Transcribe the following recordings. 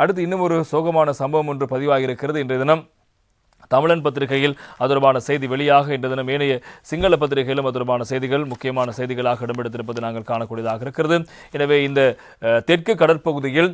அடுத்து இன்னும் ஒரு சோகமான சம்பவம் ஒன்று பதிவாகியிருக்கிறது. இன்றைய தினம் தமிழன் பத்திரிகையில் அது தொடர்பான செய்தி வெளியாக இன்று தினம் ஏனைய சிங்கள பத்திரிகையிலும் அது தொடர்பான செய்திகள் முக்கியமான செய்திகளாக இடம்பெடுத்திருப்பது நாங்கள் காணக்கூடியதாக இருக்கிறது. எனவே இந்த தெற்கு கடற்பகுதியில்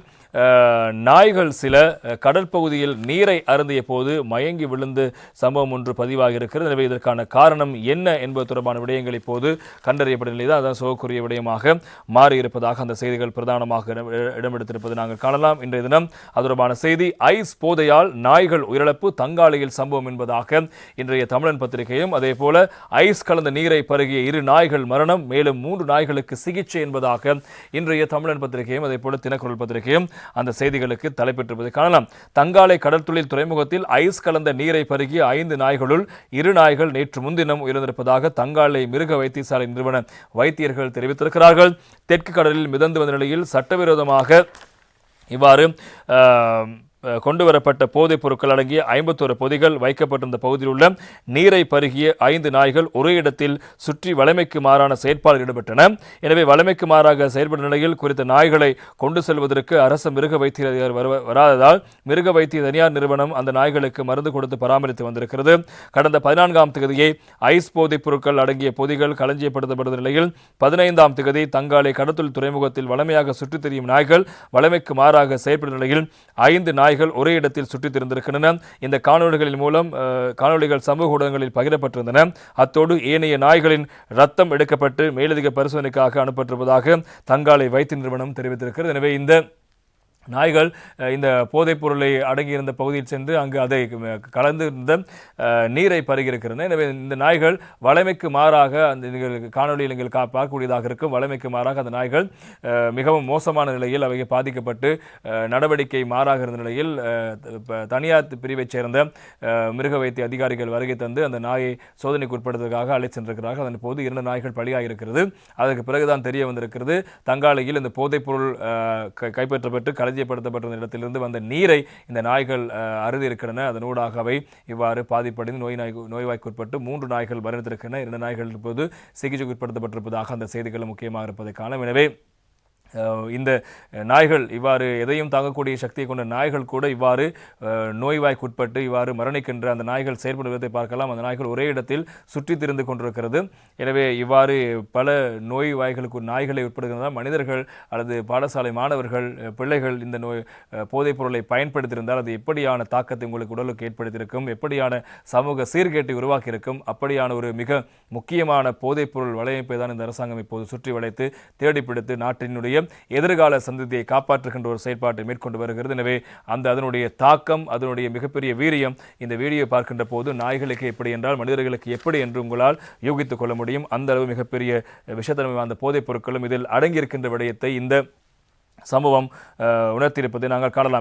நாய்கள் சில கடற்பகுதியில் நீரை அருந்திய போது மயங்கி விழுந்து சம்பவம் ஒன்று பதிவாகி இருக்கிறது எனவே இதற்கான காரணம் என்ன என்பது தொடர்பான விடயங்கள் இப்போது கண்டறியப்பட்ட நிலையில் அதான் சோகக்குரிய விடயமாக மாறியிருப்பதாக அந்த செய்திகள் பிரதானமாக இடம் இடம்பெடுத்திருப்பது நாங்கள் காணலாம். இன்றைய தினம் அது தொடர்பான செய்தி ஐஸ் போதையால் நாய்கள் உயிரிழப்பு தங்காலையில் சம்பவம் என்பதாக இன்றைய தமிழன் பத்திரிகையும் அதே போல ஐஸ் கலந்த நீரை பருகிய இரு நாய்கள் மரணம் மேலும் மூன்று நாய்களுக்கு சிகிச்சை என்பதாக இன்றைய தமிழன் பத்திரிகையும் அதே போல தினக்குரல் பத்திரிகையும் அந்த செய்திகளுக்கு தலைப்பெற்றிருப்பதை காணலாம். தங்காலை கடற்தொழில் துறைமுகத்தில் ஐஸ் கலந்த நீரை பருகிய ஐந்து நாய்களுள் இரு நாய்கள் நேற்று முன்தினம் உயர்ந்திருப்பதாக தங்காலை மிருக வைத்தியசாலை நிறுவன வைத்தியர்கள் தெரிவித்திருக்கிறார்கள். தெற்கு கடலில் மிதந்து வந்த நிலையில் சட்டவிரோதமாக இவ்வாறு கொண்டு வரப்பட்ட போதைப் பொருட்கள் அடங்கிய ஐம்பத்தோரு பொதிகள் வைக்கப்பட்டிருந்த பகுதியில் உள்ள நீரை பருகிய ஐந்து நாய்கள் ஒரே இடத்தில் சுற்றி வளமைக்கு மாறான செயற்பாடு ஈடுபட்டன. எனவே வளமைக்கு மாறாக செயல்படும் நிலையில் குறித்த நாய்களை கொண்டு செல்வதற்கு அரசு மிருக வைத்திய அதிகாரி வராததால் மிருக வைத்திய தனியார் நிறுவனம் அந்த நாய்களுக்கு மருந்து கொடுத்து பராமரித்து வந்திருக்கிறது. கடந்த பதினான்காம் தேதியை ஐஸ் போதைப் பொருட்கள் அடங்கிய பொதிகள் களஞ்சியப்படுத்தப்பட்ட நிலையில் பதினைந்தாம் தேதி தங்காலை கடத்தல் துறைமுகத்தில் வளமையாக சுற்றித் திரியும் நாய்கள் வளமைக்கு மாறாக செயற்படும் நிலையில் ஐந்து நாய்கள் ஒரே இடத்தில் சுற்றித் திரிந்திருக்கின்றன. இந்த காணொலிகளின் மூலம் அஹ், காணொளிகள் சமூக ஊடகங்களில் பகிரப்பட்டிருந்தன. அத்தோடு ஏனைய நாய்களின் ரத்தம் எடுக்கப்பட்டு மேலதிக பரிசோதனைக்காக அனுப்பப்பட்டிருப்பதாக தங்காலை வைத்திய நிறுவனம் தெரிவித்திருக்கிறது. எனவே இந்த நாய்கள் இந்த போதைப் பொருளை அடங்கியிருந்த பகுதியில் சென்று அங்கு அதை கலந்து இருந்த நீரை பருகியிருக்கிறது எனவே இந்த நாய்கள் வளமைக்கு மாறாக அந்த நீங்கள் காணொலியில் நீங்கள் கா- பார்க்கக்கூடியதாக இருக்கும். வளமைக்கு மாறாக அந்த நாய்கள் மிகவும் மோசமான நிலையில் அவை பாதிக்கப்பட்டு நடவடிக்கை மாறாக இருந்த நிலையில் தனியார் பிரிவைச் சேர்ந்த மிருக வைத்திய அதிகாரிகள் வருகை தந்து அந்த நாயை சோதனைக்கு உட்படுத்துவதற்காக அழைத்து சென்றிருக்கிறார்கள். அதன் போது இரண்டு நாய்கள் பலியாக இருக்கிறது அதற்கு பிறகுதான் தெரிய வந்திருக்கிறது. தங்காலையில் இந்த போதைப் பொருள் கலஞ்சி கை- இடத்திலிருந்து வந்த நீரை இந்த நாய்கள் அருதி இருக்கின்றன அதனூடாக அவை இவ்வாறு பாதிப்படைந்து நோய் நாய் நோய்வாய்க்குட்பட்டு மூன்று நாய்கள் மரணித்திருக்கின்றன. இரண்டு நாய்கள் இப்போது சிகிச்சைக்கு உட்படுத்தப்பட்டிருப்பதாக அந்த செய்திகள் முக்கியமாக இருப்பதை காணும் எனவே இந்த நாய்கள் இவ்வாறு எதையும் தாங்கக்கூடிய சக்தியை கொண்ட நாய்கள் கூட இவ்வாறு நோய்வாய்க்குட்பட்டு இவ்வாறு மரணிக்கின்ற அந்த நாய்கள் செயல்படும் விதத்தை பார்க்கலாம். அந்த நாய்கள் ஒரே இடத்தில் சுற்றித் திரிந்து கொண்டிருக்கிறது. எனவே இவ்வாறு பல நோய்வாய்களுக்கு நாய்களை உட்படுகிறதா மனிதர்கள் அல்லது பாடசாலை மாணவர்கள் பிள்ளைகள் இந்த நோய் போதைப் பொருளை பயன்படுத்தியிருந்தால் அது எப்படியான தாக்கத்தை உங்களுக்கு உடலுக்கு ஏற்படுத்தியிருக்கும்? எப்படியான சமூக சீர்கேட்டை உருவாக்கியிருக்கும்? அப்படியான ஒரு மிக முக்கியமான போதைப் பொருள் வலையமைப்பை தான் இந்த அரசாங்கம் இப்போது சுற்றி வளைத்து தேடிப்பிடித்து நாட்டினுடைய எதிர்கால சந்ததியை காப்பாற்றுகின்ற ஒரு செயற்பாட்டை மேற்கொண்டு வருகிறது. எனவே அந்த அதனுடைய தாக்கம் அதனுடைய மிகப்பெரிய வீரியம் இந்த வீடியோ பார்க்கின்ற போது நாய்களுக்கு எப்படி என்றால் மனிதர்களுக்கு எப்படி என்று உங்களால் யூகித்துக் கொள்ள முடியும். அந்த அளவு மிகப்பெரிய விஷத்தன்மை வாய்ந்த போதைப் பொருட்களும் இதில் அடங்கியிருக்கின்ற விடயத்தை இந்த சம்பவம் உணர்த்தியிருப்பதை நாங்கள் காணலாம்.